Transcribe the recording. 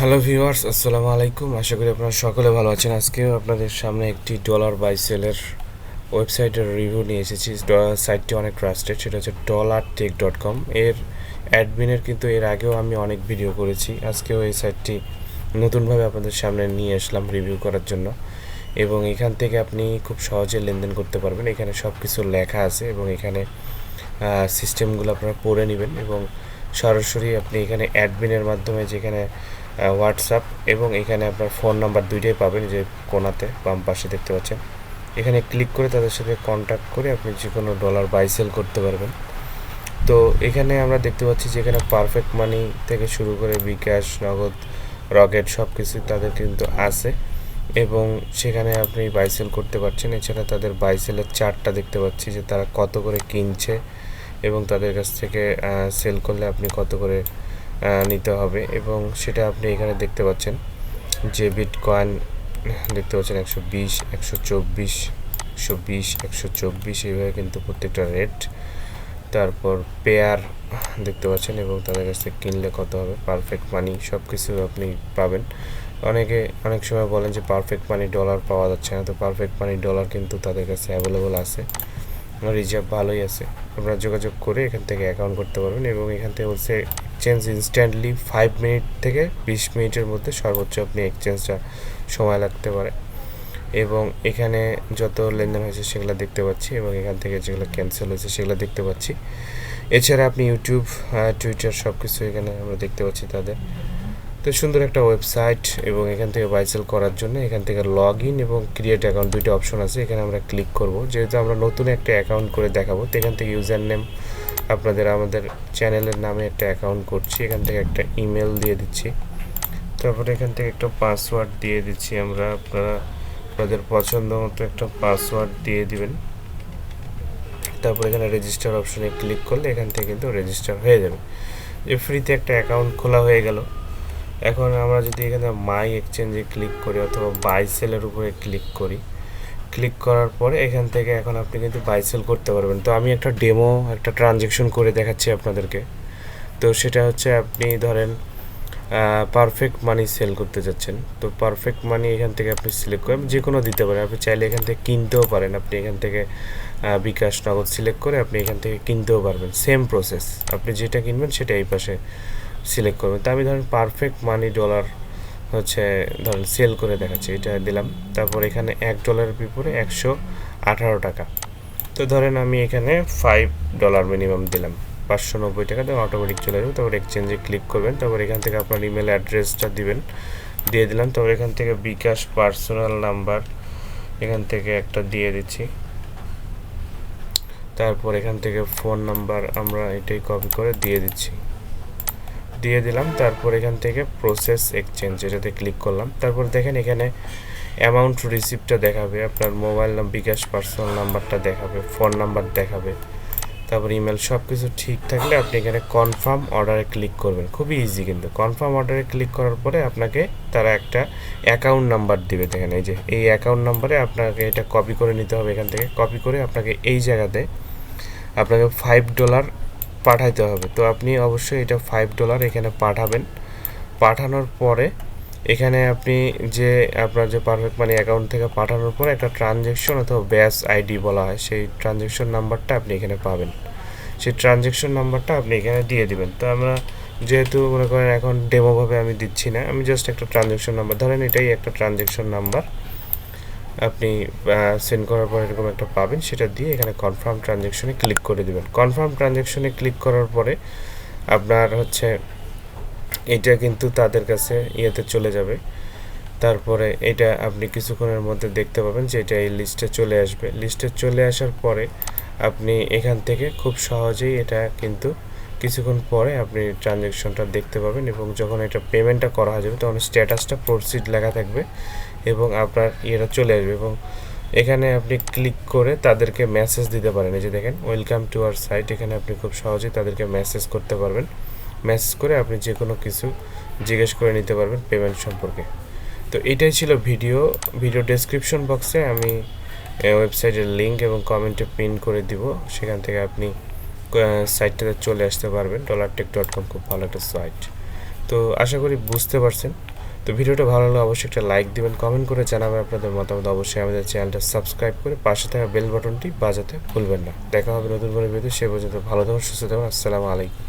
Hello viewers আসসালামু আলাইকুম। আশা করি আপনারা সকলে ভালো আছেন। আজকেও আপনাদের সামনে একটি ডলার বাই সেলের ওয়েবসাইটের রিভিউ নিয়ে এসেছি। সাইটটি অনেক ট্রাস্টেড সেটা হচ্ছে ডলার টেক ডট কম এর অ্যাডমিনের কিন্তু এর আগেও আমি অনেক ভিডিও করেছি। আজকেও এই সাইটটি নতুনভাবে আপনাদের সামনে নিয়ে আসলাম রিভিউ করার জন্য। এবং এখান থেকে আপনি খুব সহজে লেনদেন করতে পারবেন। এখানে সব কিছু লেখা আছে এবং এখানে সিস্টেমগুলো আপনারা পড়ে নেবেন এবং সরাসরি আপনি এখানে অ্যাডমিনের মাধ্যমে যেখানে হোয়াটসঅ্যাপ এবং এখানে আপনার ফোন নাম্বার দুইটাই পাবেন যে কোনাতে, বাম পাশে দেখতে পাচ্ছেন। এখানে ক্লিক করে তাদের সাথে কন্ট্যাক্ট করে আপনি যে কোনো ডলার বাই সেল করতে পারবেন। তো এখানে আমরা দেখতে পাচ্ছি যে এখানে পারফেক্ট মানি থেকে শুরু করে বিকাশ, নগদ, রকেট সব কিছু তাদের কিন্তু আছে এবং সেখানে আপনি বাইসেল করতে পারছেন। এছাড়া তাদের বাইসেলের চার্টটা দেখতে পাচ্ছি যে তারা কত করে কিনছে এবং তাদের কাছ থেকে সেল করলে আপনি কত করে নিতে হবে এবং সেটা আপনি এখানে দেখতে পাচ্ছেন। যে বিটকয়েন দেখতে পাচ্ছেন একশো বিশ, একশো চব্বিশ, একশো বিশ, একশো চব্বিশ, এইভাবে কিন্তু প্রত্যেকটা রেট তারপর পেয়ার দেখতে পাচ্ছেন এবং তাদের কাছ থেকে কিনলে কত হবে? পারফেক্ট মানি সব কিছু আপনি পাবেন। অনেকে, অনেক সময় বলেন যে পারফেক্ট মানি ডলার পাওয়া যাচ্ছে না, তো পারফেক্ট মানি ডলার কিন্তু তাদের কাছে অ্যাভেলেবল আছে। রিজার্ভ ভালোই আছে। আপনারা যোগাযোগ করে এখান থেকে অ্যাকাউন্ট করতে পারবেন এবং এখান থেকে বলছে এক্সচেঞ্জ ইনস্ট্যান্টলি ফাইভ মিনিট থেকে বিশ মিনিটের মধ্যে সর্বোচ্চ আপনি এক্সচেঞ্জটা সময় লাগতে পারে। এবং এখানে যত লেনদেন হয়েছে সেগুলো দেখতে পাচ্ছি এবং এখান থেকে যেগুলো ক্যান্সেল হয়েছে সেগুলো দেখতে পাচ্ছি। এছাড়া আপনি ইউটিউব টুইটার সব কিছু এখানে আমরা দেখতে পাচ্ছি তাদের। তো সুন্দর একটা ওয়েবসাইট এবং এখান থেকে বাইসেল করার জন্য এখান থেকে লগ ইন এবং ক্রিয়েট অ্যাকাউন্ট দুইটা অপশন আছে। এখানে আমরা ক্লিক করব। যেহেতু আমরা নতুন একটা অ্যাকাউন্ট করে দেখাবো, তো এখান থেকে ইউজার নেম আপনাদের আমাদের চ্যানেলের নামে একটা অ্যাকাউন্ট করছি। এখান থেকে একটা ইমেল দিয়ে দিচ্ছি। তারপরে এখান থেকে একটা পাসওয়ার্ড দিয়ে দিচ্ছি আমরা। আপনারা, আপনাদের পছন্দ মতো একটা পাসওয়ার্ড দিয়ে দিবেন। তারপর এখানে রেজিস্টার অপশনে ক্লিক করলে এখান থেকে কিন্তু রেজিস্টার হয়ে যাবে। যে ফ্রিতে একটা অ্যাকাউন্ট খোলা হয়ে গেল। এখন আমরা যদি এখানে মাই এক্সচেঞ্জে ক্লিক করি অথবা বাই সেলের উপরে ক্লিক করি ক্লিক করার পরে এখান থেকে এখন আপনি কিন্তু বাই সেল করতে পারবেন। তো আমি একটা ডেমো একটা ট্রানজেকশন করে দেখাচ্ছি আপনাদেরকে। তো সেটা হচ্ছে আপনি ধরেন পারফেক্ট মানি সেল করতে যাচ্ছেন। তো পারফেক্ট মানি এখান থেকে আপনি সিলেক্ট করেন যে কোনো দিতে পারেন। আপনি চাইলে এখান থেকে কিনতেও পারেন। আপনি এখান থেকে বিকাশ নগদ সিলেক্ট করে আপনি এখান থেকে কিনতেও পারবেন। সেম প্রসেস আপনি যেটা কিনবেন সেটা এই পাশে সিলেক্ট করবেন তো আমি ধরেন পারফেক্ট মানি ডলার হচ্ছে ধরেন সেল করে দেখাচ্ছি, এটা দিলাম। তারপর এখানে এক ডলারের বিপরে একশো আঠারো টাকা। তো ধরেন আমি এখানে ফাইভ ডলার মিনিমাম দিলাম, পাঁচশো নব্বই টাকা তো অটোমেটিক চলে যাবে তারপর এক্সচেঞ্জে ক্লিক করবেন, তারপর এখান থেকে আপনার ইমেল অ্যাড্রেসটা দিবেন, দিয়ে দিলাম। তারপর এখান থেকে বিকাশ পার্সোনাল নাম্বার এখান থেকে একটা দিয়ে দিচ্ছি। তারপর এখান থেকে ফোন নাম্বার আমরা এটাই কপি করে দিয়ে দিচ্ছি। দিয়ে দিলাম, তারপর এখান থেকে প্রসেস এক্সচেঞ্জ এটাতে ক্লিক করলাম। তারপর দেখেন এখানে অ্যামাউন্ট রিসিপ্টটা দেখাবে, আপনার মোবাইল নাম বিকাশ পার্সোনাল নাম্বারটা দেখাবে ফোন নাম্বার দেখাবে, তারপর ইমেল সব কিছু ঠিক থাকলে আপনি এখানে কনফার্ম অর্ডারে ক্লিক করবেন। খুবই ইজি কিন্তু কনফার্ম অর্ডারে ক্লিক করার পরে আপনাকে তারা একটা অ্যাকাউন্ট নাম্বার দিবে। দেখেন এই যে, এই অ্যাকাউন্ট নাম্বারে আপনাকে এটা কপি করে নিতে হবে এখান থেকে। কপি করে আপনাকে এই জায়গাতে আপনাকে ফাইভ ডলার পাঠাইতে হবে। তো আপনি অবশ্যই এটা ফাইভ ডলার এখানে পাঠাবেন। পাঠানোর পরে এখানে আপনি যে আপনার যে পারফেক্ট মানি অ্যাকাউন্ট থেকে পাঠানোর পরে একটা ট্রানজ্যাকশন অথবা ব্যাস আইডি বলা হয়, সেই ট্রানজ্যাকশন নাম্বারটা আপনি এখানে পাবেন। সেই ট্রানজ্যাকশন নাম্বারটা আপনি এখানে দিয়ে দিবেন। তো আমরা যেহেতু মনে করেন এখন ডেমোভাবে আমি দিচ্ছি না, আমি জাস্ট একটা ট্রানজ্যাকশন নাম্বার ধরেন এটাই একটা ট্রানজ্যাকশন নাম্বার আপনি সেন্ড করার পর এরকম একটা পাবেন, সেটা দিয়ে এখানে কনফার্ম ট্রানজ্যাকশনে ক্লিক করে দিবেন। কনফার্ম ট্রানজ্যাকশনে ক্লিক করার পরে আপনার হচ্ছে, এটা কিন্তু তাদের কাছে ইয়েতে চলে যাবে। তারপরে এটা আপনি কিছুক্ষণের মধ্যে দেখতে পাবেন যে এটা এই লিস্টে চলে আসবে। লিস্টে চলে আসার পরে আপনি এখান থেকে খুব সহজেই এটা কিন্তু কিছুক্ষণ পরে আপনি ট্রানজ্যাকশনটা দেখতে পাবেন এবং যখন এটা পেমেন্টটা করা হয়ে যাবে, তখন স্ট্যাটাসটা প্রসিড লেখা থাকবে এবং আপনার ইয়েটা চলে আসবে এবং এখানে আপনি ক্লিক করে তাদেরকে মেসেজ দিতে পারেন। এই যে দেখেন ওয়েলকাম টু আওয়ার সাইট এখানে আপনি খুব সহজেই তাদেরকে মেসেজ করতে পারবেন। মেসেজ করে আপনি যে কোনো কিছু জিজ্ঞেস করে নিতে পারবেন পেমেন্ট সম্পর্কে। তো এটাই ছিল ভিডিও ভিডিও ডেসক্রিপশন বক্সে আমি ওয়েবসাইটের লিঙ্ক এবং কমেন্টে পিন করে দিব। সেখান থেকে আপনি সাইটটাতে চলে আসতে পারবেন ডলার টেক ডট কম খুব ভালো একটা সাইট তো আশা করি বুঝতে পারছেন। তো ভিডিওটা ভালো লাগলে অবশ্যই একটা লাইক দিবেন কমেন্ট করে জানাবেন আপনাদের মতামত। অবশ্যই আমাদের চ্যানেলটা সাবস্ক্রাইব করে পাশে থাকা বেল বাটনটি বাজাতে ভুলবেন না। দেখা হবে নতুন করে ভিডিও সে পর্যন্ত ভালো থাকুন, সুস্থ থাকুন, আসসালামু আলাইকুম।